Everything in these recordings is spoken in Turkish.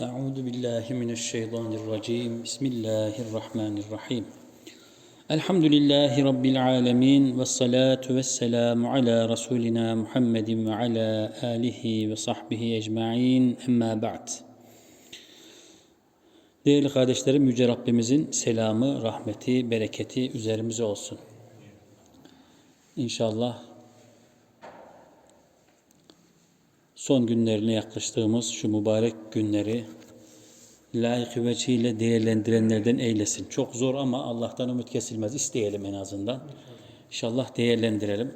Euzu billahi mineşşeytanirracim. Bismillahirrahmanirrahim. Elhamdülillahi rabbil alamin ve salatu vesselamu ala rasulina Muhammedin ve ala alihi ve sahbihi ecmaîn. Emma ba'd. Değerli kardeşlerim, Yüce Rabbimizin selamı, rahmeti, bereketi üzerimize olsun. İnşallah son günlerine yaklaştığımız şu mübarek günleri layık vecihle değerlendirenlerden eylesin. Çok zor ama Allah'tan ümit kesilmez. İsteyelim en azından. İnşallah değerlendirelim.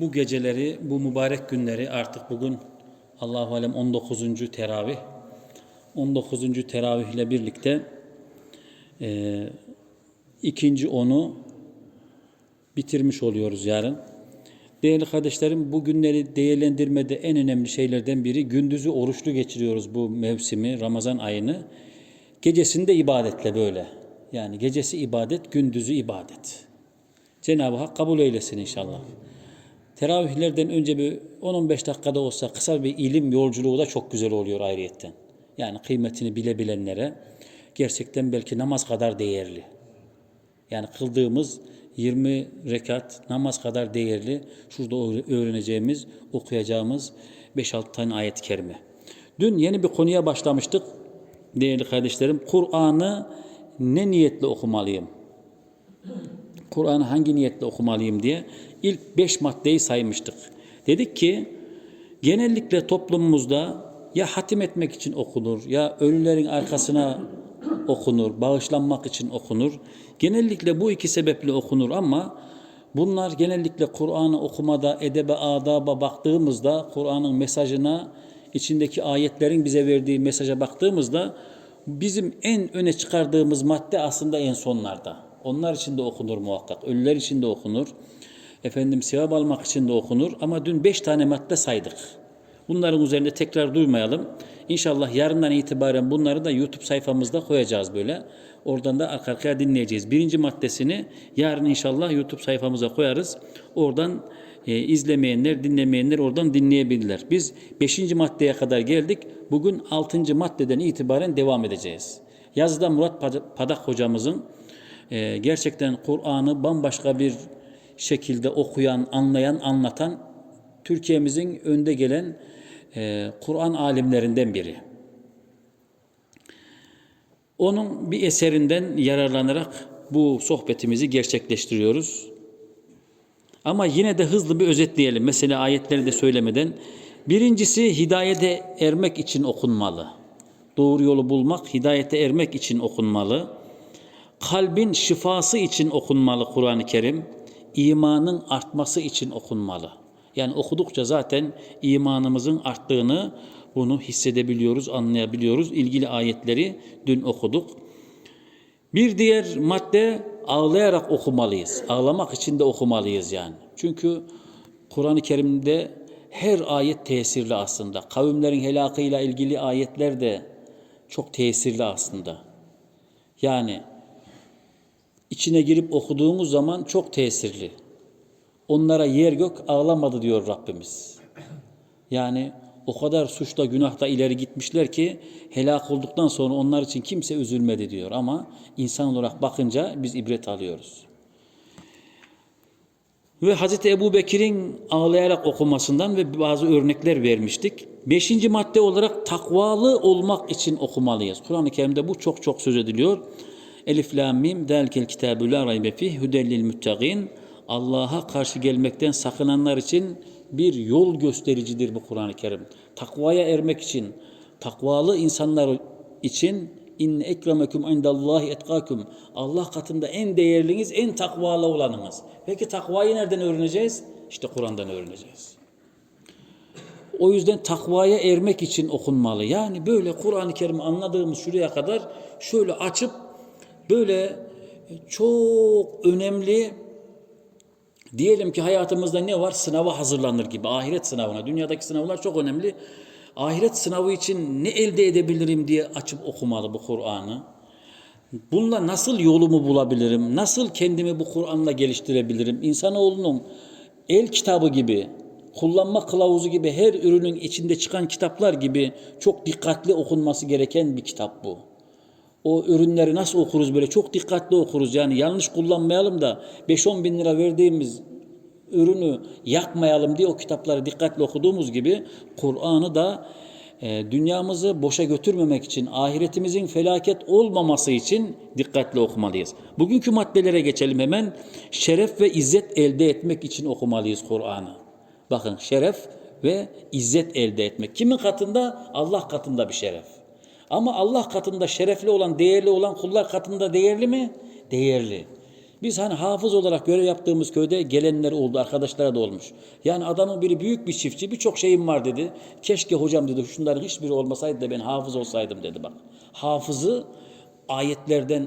Bu geceleri, bu mübarek günleri artık bugün Allahu alem 19. teravih. 19. teravih ile birlikte e, ikinci onu bitirmiş oluyoruz yarın. Değerli kardeşlerim bu günleri değerlendirmede en önemli şeylerden biri gündüzü oruçlu geçiriyoruz bu mevsimi Ramazan ayını. Gecesinde ibadetle böyle. Yani gecesi ibadet, gündüzü ibadet. Cenab-ı Hak kabul eylesin inşallah. Teravihlerden önce bir 10-15 dakikada olsa kısa bir ilim yolculuğu da çok güzel oluyor ayrıyetten. Yani kıymetini bile bilenlere gerçekten belki namaz kadar değerli. Yani kıldığımız 20 rekat namaz kadar değerli. Şurada öğreneceğimiz, okuyacağımız 5-6 tane ayet-i kerime. Dün yeni bir konuya başlamıştık. Değerli kardeşlerim, Kur'an'ı ne niyetle okumalıyım? Kur'an'ı hangi niyetle okumalıyım diye ilk 5 maddeyi saymıştık. Dedik ki genellikle toplumumuzda ya hatim etmek için okunur ya ölülerin arkasına okunur, bağışlanmak için okunur. Genellikle bu iki sebeple okunur ama bunlar genellikle Kur'an'ı okumada, edebe, adaba baktığımızda, Kur'an'ın mesajına, içindeki ayetlerin bize verdiği mesaja baktığımızda bizim en öne çıkardığımız madde aslında en sonlarda. Onlar için de okunur muhakkak, ölüler için de okunur. Efendim sevap almak için de okunur ama dün beş tane madde saydık. Bunların üzerinde tekrar duymayalım. İnşallah yarından itibaren bunları da YouTube sayfamızda koyacağız böyle. Oradan da arka arkaya dinleyeceğiz. Birinci maddesini yarın inşallah YouTube sayfamıza koyarız. Oradan e, izlemeyenler, dinlemeyenler oradan dinleyebilirler. Biz beşinci maddeye kadar geldik. Bugün altıncı maddeden itibaren devam edeceğiz. Yazıda Murat Padak hocamızın e, gerçekten Kur'an'ı bambaşka bir şekilde okuyan, anlayan, anlatan Türkiye'mizin önde gelen e, Kur'an alimlerinden biri. Onun bir eserinden yararlanarak bu sohbetimizi gerçekleştiriyoruz. Ama yine de hızlı bir özetleyelim. Mesela ayetleri de söylemeden. Birincisi hidayete ermek için okunmalı. Doğru yolu bulmak, hidayete ermek için okunmalı. Kalbin şifası için okunmalı Kur'an-ı Kerim. İmanın artması için okunmalı. Yani okudukça zaten imanımızın arttığını bunu hissedebiliyoruz, anlayabiliyoruz. İlgili ayetleri dün okuduk. Bir diğer madde ağlayarak okumalıyız. Ağlamak için de okumalıyız yani. Çünkü Kur'an-ı Kerim'de her ayet tesirli aslında. Kavimlerin helakıyla ilgili ayetler de çok tesirli aslında. Yani içine girip okuduğumuz zaman çok tesirli. Onlara yer gök ağlamadı diyor Rabbimiz. Yani o kadar suçta günahta ileri gitmişler ki helak olduktan sonra onlar için kimse üzülmedi diyor. Ama insan olarak bakınca biz ibret alıyoruz. Ve Hazreti Ebu Bekir'in ağlayarak okumasından ve bazı örnekler vermiştik. Beşinci madde olarak takvalı olmak için okumalıyız. Kur'an-ı Kerim'de bu çok çok söz ediliyor. Elif, la, mim, delkel kitabü la raybe fih, hüdellil müttegin. Allah'a karşı gelmekten sakınanlar için bir yol göstericidir bu Kur'an-ı Kerim. Takvaya ermek için, takvalı insanlar için in ekremekum indallahi etkakum. Allah katında en değerliniz, en takvalı olanınız. Peki takvayı nereden öğreneceğiz? İşte Kur'an'dan öğreneceğiz. O yüzden takvaya ermek için okunmalı. Yani böyle Kur'an-ı Kerim anladığımız şuraya kadar şöyle açıp böyle çok önemli Diyelim ki hayatımızda ne var? Sınava hazırlanır gibi. Ahiret sınavına. Dünyadaki sınavlar çok önemli. Ahiret sınavı için ne elde edebilirim diye açıp okumalı bu Kur'an'ı. Bununla nasıl yolumu bulabilirim? Nasıl kendimi bu Kur'an'la geliştirebilirim? İnsanoğlunun el kitabı gibi kullanma kılavuzu gibi her ürünün içinde çıkan kitaplar gibi çok dikkatli okunması gereken bir kitap bu. O ürünleri nasıl okuruz böyle çok dikkatli okuruz yani yanlış kullanmayalım da 5-10 bin lira verdiğimiz ürünü yakmayalım diye o kitapları dikkatli okuduğumuz gibi Kur'an'ı da e, dünyamızı boşa götürmemek için, ahiretimizin felaket olmaması için dikkatli okumalıyız. Bugünkü maddelere geçelim hemen. Şeref ve izzet elde etmek için okumalıyız Kur'an'ı. Bakın şeref ve izzet elde etmek. Kimin katında? Allah katında bir şeref. Ama Allah katında şerefli olan, değerli olan kullar katında değerli mi? Değerli. Biz hani hafız olarak görev yaptığımız köyde gelenler oldu, arkadaşlara da olmuş. Yani adamın biri büyük bir çiftçi, birçok şeyim var dedi. Keşke hocam dedi şunların hiçbiri olmasaydı da ben hafız olsaydım dedi bak. Hafızı ayetlerden,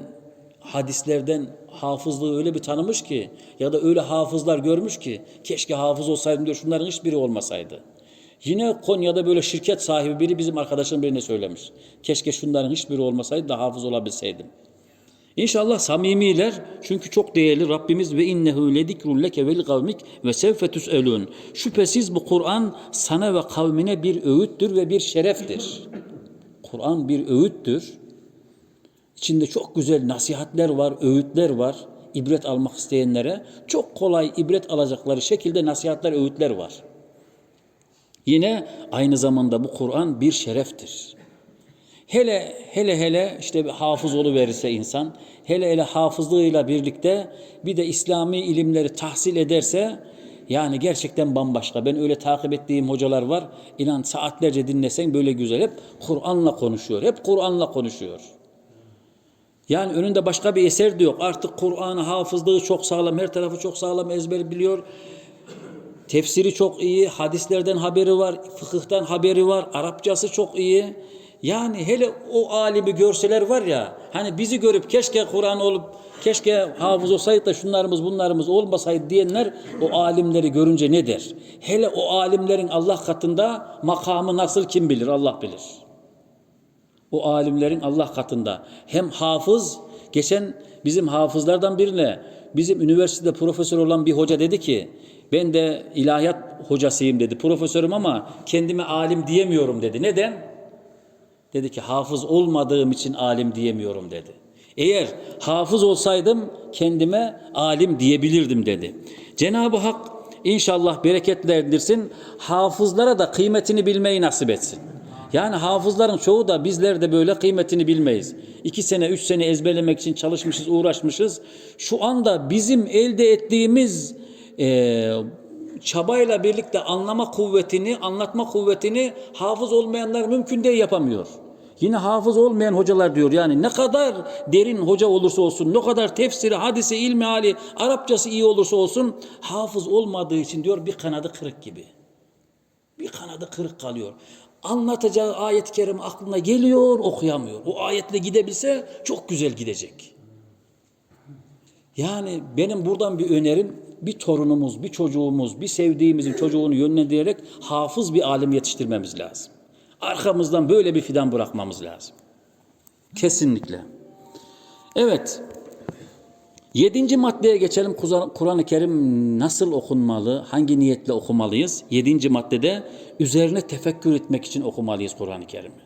hadislerden hafızlığı öyle bir tanımış ki ya da öyle hafızlar görmüş ki keşke hafız olsaydım diyor şunların hiçbiri olmasaydı. Yine Konya'da böyle şirket sahibi biri bizim arkadaşın birine söylemiş. Keşke şunların hiçbiri olmasaydı da hafız olabilseydim. İnşallah samimiler çünkü çok değerli Rabbimiz ve innehu ledikrun leke vel kavmik ve sevfe tüselun. Şüphesiz bu Kur'an sana ve kavmine bir öğüttür ve bir şereftir. Kur'an bir öğüttür. İçinde çok güzel nasihatler var, öğütler var. İbret almak isteyenlere çok kolay ibret alacakları şekilde nasihatler, öğütler var. Yine aynı zamanda bu Kur'an bir şereftir. Hele hele hele işte bir hafız verirse insan, hele hele hafızlığıyla birlikte bir de İslami ilimleri tahsil ederse yani gerçekten bambaşka. Ben öyle takip ettiğim hocalar var. İnan saatlerce dinlesen böyle güzel. Hep Kur'an'la konuşuyor. Hep Kur'an'la konuşuyor. Yani önünde başka bir eser de yok. Artık Kur'an'ı hafızlığı çok sağlam, her tarafı çok sağlam ezber biliyor. Tefsiri çok iyi, hadislerden haberi var, fıkıhtan haberi var, Arapçası çok iyi. Yani hele o alimi görseler var ya, hani bizi görüp keşke Kur'an olup, keşke hafız olsaydı da şunlarımız bunlarımız olmasaydı diyenler o alimleri görünce ne der? Hele o alimlerin Allah katında makamı nasıl kim bilir? Allah bilir. O alimlerin Allah katında hem hafız, geçen bizim hafızlardan birine bizim üniversitede profesör olan bir hoca dedi ki ben de ilahiyat hocasıyım dedi. Profesörüm ama kendime alim diyemiyorum dedi. Neden? Dedi ki hafız olmadığım için alim diyemiyorum dedi. Eğer hafız olsaydım kendime alim diyebilirdim dedi. Cenab-ı Hak inşallah bereketlendirsin. Hafızlara da kıymetini bilmeyi nasip etsin. Yani hafızların çoğu da bizler de böyle kıymetini bilmeyiz. İki sene, üç sene ezberlemek için çalışmışız, uğraşmışız. Şu anda bizim elde ettiğimiz e, çabayla birlikte anlama kuvvetini, anlatma kuvvetini hafız olmayanlar mümkün değil yapamıyor. Yine hafız olmayan hocalar diyor yani ne kadar derin hoca olursa olsun, ne kadar tefsiri, hadisi, ilmi hali, Arapçası iyi olursa olsun hafız olmadığı için diyor bir kanadı kırık gibi. Bir kanadı kırık kalıyor. Anlatacağı ayet-i kerime aklına geliyor, okuyamıyor. O ayetle gidebilse çok güzel gidecek. Yani benim buradan bir önerim bir torunumuz, bir çocuğumuz, bir sevdiğimizin çocuğunu yönlendirerek hafız bir alim yetiştirmemiz lazım. Arkamızdan böyle bir fidan bırakmamız lazım. Kesinlikle. Evet. Yedinci maddeye geçelim. Kur'an-ı Kerim nasıl okunmalı? Hangi niyetle okumalıyız? Yedinci maddede üzerine tefekkür etmek için okumalıyız Kur'an-ı Kerim'i.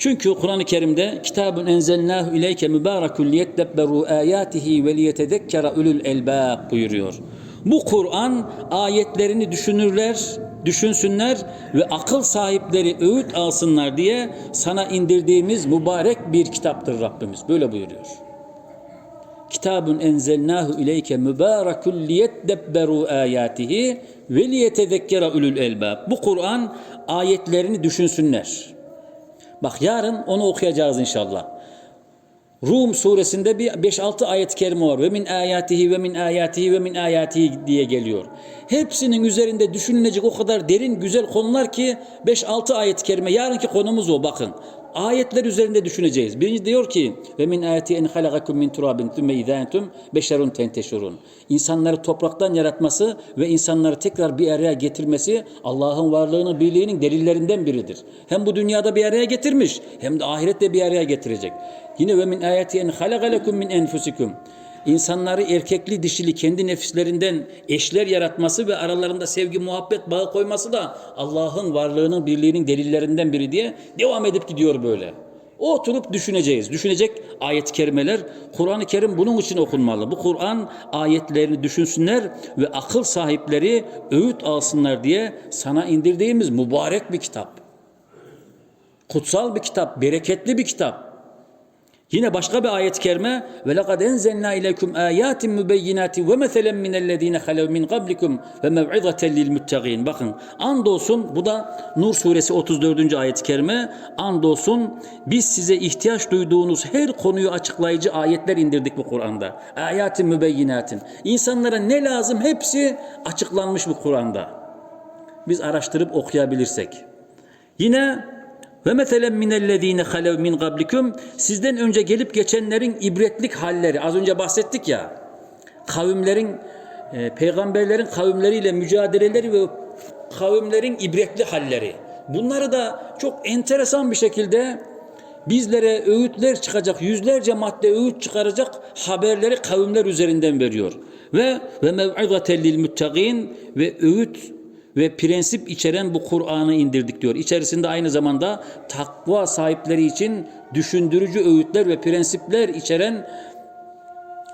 Çünkü Kur'an-ı Kerim'de kitabun enzelnahu ileyke mübarekun liyeddebberu ayatihi ve liyetezekkera ulul elbab buyuruyor. Bu Kur'an ayetlerini düşünürler, düşünsünler ve akıl sahipleri öğüt alsınlar diye sana indirdiğimiz mübarek bir kitaptır Rabbimiz. Böyle buyuruyor. Kitabun enzelnahu ileyke mübarekun liyeddebberu ayatihi ve liyetezekkera ulul elbab. Bu Kur'an ayetlerini düşünsünler. Bak yarın onu okuyacağız inşallah. Rum suresinde bir 5-6 ayet-i kerime var. Ve min ayatihi ve min ayatihi ve min ayatihi diye geliyor. Hepsinin üzerinde düşünülecek o kadar derin güzel konular ki 5-6 ayet-i kerime. Yarınki konumuz o bakın. Ayetler üzerinde düşüneceğiz. Birinci diyor ki ve min ayati en halakakum min turabin thumme idha entum beşerun tenteşurun. İnsanları topraktan yaratması ve insanları tekrar bir araya getirmesi Allah'ın varlığının birliğinin delillerinden biridir. Hem bu dünyada bir araya getirmiş hem de ahirette bir araya getirecek. Yine ve min ayati en halakalekum min enfusikum. İnsanları erkekli dişili kendi nefislerinden eşler yaratması ve aralarında sevgi muhabbet bağı koyması da Allah'ın varlığının birliğinin delillerinden biri diye devam edip gidiyor böyle. Oturup düşüneceğiz. Düşünecek ayet-i kerimeler. Kur'an-ı Kerim bunun için okunmalı. Bu Kur'an ayetlerini düşünsünler ve akıl sahipleri öğüt alsınlar diye sana indirdiğimiz mübarek bir kitap. Kutsal bir kitap, bereketli bir kitap. Yine başka bir ayet-i kerime ve laqad enzelna ileykum ayatin mubeyyinatin ve meselen minellezine halev min qablikum ve mev'izaten lil muttaqin. Bakın andolsun bu da Nur suresi 34. ayet-i kerime andolsun biz size ihtiyaç duyduğunuz her konuyu açıklayıcı ayetler indirdik bu Kur'an'da. Ayatin mübeyyinatin. İnsanlara ne lazım hepsi açıklanmış bu Kur'an'da. Biz araştırıp okuyabilirsek. Yine ve meselen minellezine halev min qablikum sizden önce gelip geçenlerin ibretlik halleri az önce bahsettik ya kavimlerin e, peygamberlerin kavimleriyle mücadeleleri ve kavimlerin ibretli halleri. Bunları da çok enteresan bir şekilde bizlere öğütler çıkacak, yüzlerce madde öğüt çıkaracak haberleri kavimler üzerinden veriyor. Ve ve mev'izaten lil ve öğüt ve prensip içeren bu Kur'an'ı indirdik diyor. İçerisinde aynı zamanda takva sahipleri için düşündürücü öğütler ve prensipler içeren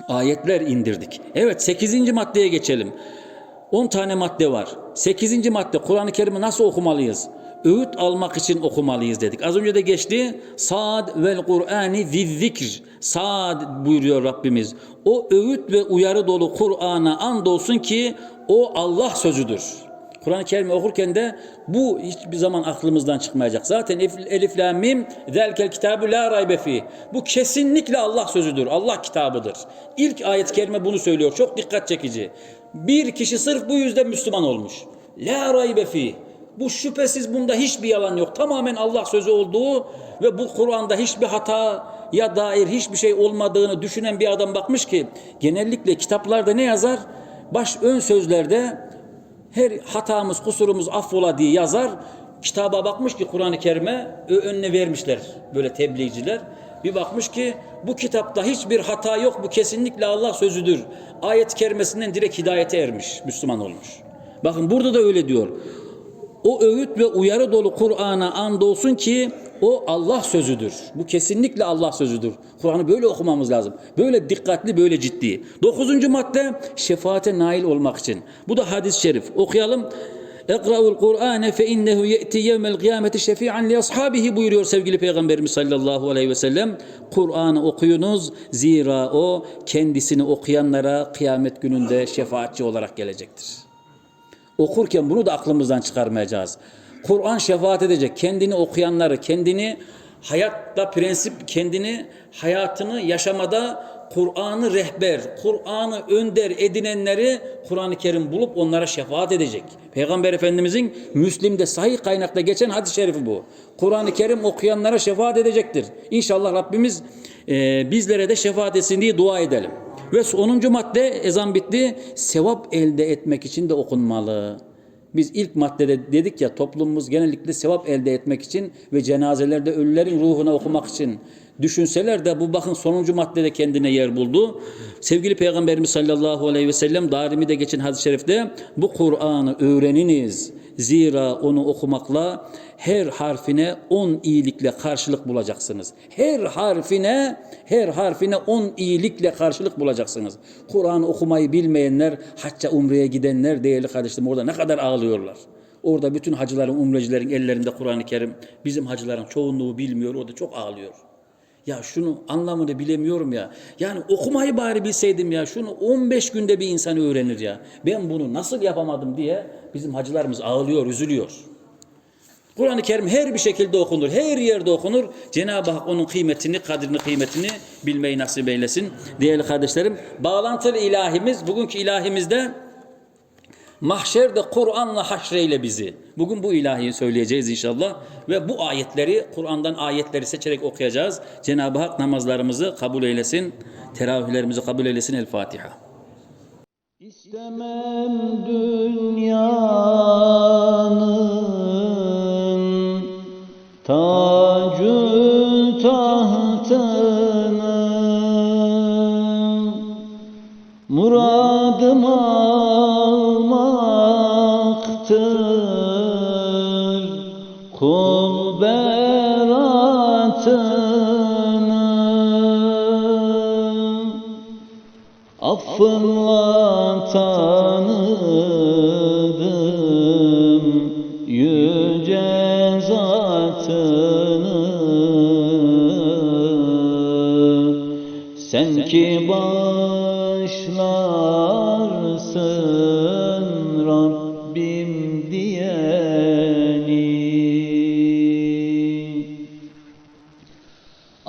ayetler indirdik. Evet 8. maddeye geçelim. 10 tane madde var. 8. madde Kur'an-ı Kerim'i nasıl okumalıyız? Öğüt almak için okumalıyız dedik. Az önce de geçti. Sad vel Kur'ani zikr. Sad buyuruyor Rabbimiz. O öğüt ve uyarı dolu Kur'an'a andolsun ki o Allah sözüdür. Kur'an-ı Kerim okurken de bu hiçbir zaman aklımızdan çıkmayacak. Zaten Elif la mim zelkel kitabu la raybe fi. Bu kesinlikle Allah sözüdür. Allah kitabıdır. İlk ayet-i kerime bunu söylüyor. Çok dikkat çekici. Bir kişi sırf bu yüzden Müslüman olmuş. La raybe fi. Bu şüphesiz bunda hiçbir yalan yok. Tamamen Allah sözü olduğu ve bu Kur'an'da hiçbir hata ya dair hiçbir şey olmadığını düşünen bir adam bakmış ki genellikle kitaplarda ne yazar? Baş ön sözlerde her hatamız, kusurumuz affola diye yazar. Kitaba bakmış ki Kur'an-ı Kerim'e önüne vermişler böyle tebliğciler. Bir bakmış ki bu kitapta hiçbir hata yok. Bu kesinlikle Allah sözüdür. Ayet-i kerimesinden direkt hidayete ermiş, Müslüman olmuş. Bakın burada da öyle diyor. O öğüt ve uyarı dolu Kur'an'a andolsun ki o Allah sözüdür. Bu kesinlikle Allah sözüdür. Kur'an'ı böyle okumamız lazım. Böyle dikkatli, böyle ciddi. Dokuzuncu madde şefaate nail olmak için. Bu da hadis-i şerif. Okuyalım. Fe innehu ye'ti yevmel kıyameti şefi'an li ashabihi buyuruyor sevgili Peygamberimiz sallallahu aleyhi ve sellem. Kur'an'ı okuyunuz zira o kendisini okuyanlara kıyamet gününde şefaatçi olarak gelecektir. Okurken bunu da aklımızdan çıkarmayacağız. Kur'an şefaat edecek. Kendini okuyanları, kendini hayatta prensip, kendini hayatını yaşamada Kur'an'ı rehber, Kur'an'ı önder edinenleri Kur'an-ı Kerim bulup onlara şefaat edecek. Peygamber Efendimizin Müslim'de sahih kaynakta geçen hadis-i şerifi bu. Kur'an-ı Kerim okuyanlara şefaat edecektir. İnşallah Rabbimiz e, bizlere de şefaat etsin diye dua edelim. Ve 10. madde ezan bitti. Sevap elde etmek için de okunmalı. Biz ilk maddede dedik ya toplumumuz genellikle sevap elde etmek için ve cenazelerde ölülerin ruhuna okumak için düşünseler de bu bakın sonuncu maddede kendine yer buldu. Sevgili Peygamberimiz sallallahu aleyhi ve sellem darimi de geçen hadis-i şerifte bu Kur'an'ı öğreniniz. Zira onu okumakla her harfine on iyilikle karşılık bulacaksınız. Her harfine, her harfine on iyilikle karşılık bulacaksınız. Kur'an okumayı bilmeyenler, hacca umreye gidenler değerli kardeşlerim orada ne kadar ağlıyorlar. Orada bütün hacıların, umrecilerin ellerinde Kur'an-ı Kerim. Bizim hacıların çoğunluğu bilmiyor, orada çok ağlıyor. Ya şunu anlamını bilemiyorum ya. Yani okumayı bari bilseydim ya. Şunu 15 günde bir insan öğrenir ya. Ben bunu nasıl yapamadım diye bizim hacılarımız ağlıyor, üzülüyor. Kur'an-ı Kerim her bir şekilde okunur. Her yerde okunur. Cenab-ı Hak onun kıymetini, kadrini, kıymetini bilmeyi nasip eylesin. Değerli kardeşlerim, bağlantılı ilahimiz, bugünkü ilahimizde mahşerde Kur'an'la haşreyle bizi. Bugün bu ilahiyi söyleyeceğiz inşallah. Ve bu ayetleri, Kur'an'dan ayetleri seçerek okuyacağız. Cenab-ı Hak namazlarımızı kabul eylesin. Teravihlerimizi kabul eylesin. El Fatiha. İstemem dünyanın tacı Kul beratını affınla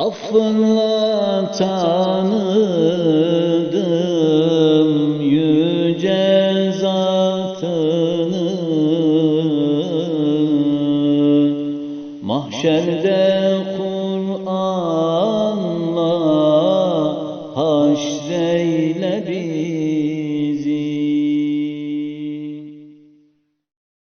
Affınla tanıdım yüce zatını. Mahşerde